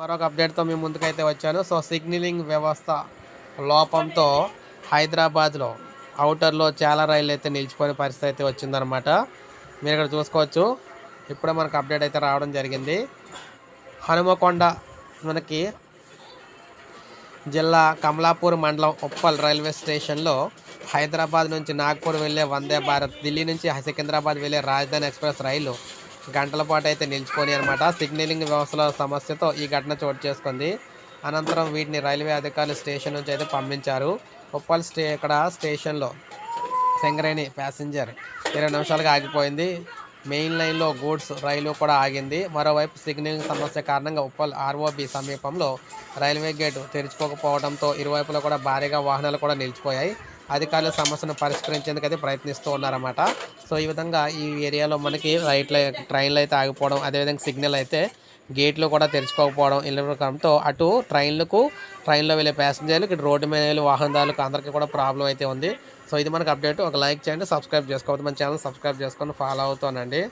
మరొక అప్డేట్తో మీ ముందుకైతే వచ్చాను. సో సిగ్నలింగ్ వ్యవస్థ లోపంతో హైదరాబాద్లో అవుటర్లో చాలా రైళ్ళు అయితే నిలిచిపోయిన పరిస్థితి అయితే వచ్చిందనమాట మీరు ఇక్కడ చూసుకోవచ్చు. ఇప్పుడే మనకు అప్డేట్ అయితే రావడం జరిగింది. హనుమకొండ మనకి జిల్లా కమలాపూర్ మండలం ఉప్పల్ రైల్వే స్టేషన్లో హైదరాబాద్ నుంచి నాగ్పూర్ వెళ్ళే వందే భారత్ ఢిల్లీ నుంచి సికింద్రాబాద్ వెళ్ళే రాజధాని ఎక్స్ప్రెస్ రైలు గంటల పాటు అయితే నిలిచిపోయి అనమాట సిగ్నలింగ్ వ్యవస్థల సమస్యతో ఈ ఘటన చోటు చేసుకుంది. అనంతరం వీటిని రైల్వే అధికారులు స్టేషన్ నుంచి అయితే పంపించారు. ఉప్పల్ స్టే ఇక్కడ స్టేషన్లో సింగరేణి ప్యాసింజర్ ఇరవై నిమిషాలుగా ఆగిపోయింది. మెయిన్ లైన్లో గూడ్స్ రైలు కూడా ఆగింది. మరోవైపు సిగ్నలింగ్ సమస్య కారణంగా ఉప్పల్ ఆర్ఓబి సమీపంలో రైల్వే గేటు తెరుచుకోకపోవడంతో ఇరువైపులో కూడా భారీగా వాహనాలు కూడా నిలిచిపోయాయి. అధికారుల సమస్యను పరిష్కరించేందుకు అయితే ప్రయత్నిస్తూ ఉన్నారన్నమాట. సో ఈ విధంగా ఈ ఏరియాలో మనకి రైట్ల ట్రైన్లు అయితే ఆగిపోవడం అదేవిధంగా సిగ్నల్ అయితే గేట్లు కూడా తెరుచుకోకపోవడం ఇళ్ళతో అటు ట్రైన్లకు ట్రైన్లో వెళ్ళే ప్యాసింజర్లు ఇటు రోడ్డు మీద వెళ్ళే వాహనదారులకు అందరికీ కూడా ప్రాబ్లం అయితే ఉంది. సో ఇది మనకు అప్డేట్. ఒక లైక్ చేయండి సబ్స్క్రైబ్ చేసుకోవద్దు. మన ఛానల్ సబ్స్క్రైబ్ చేసుకొని ఫాలో అవుతానండి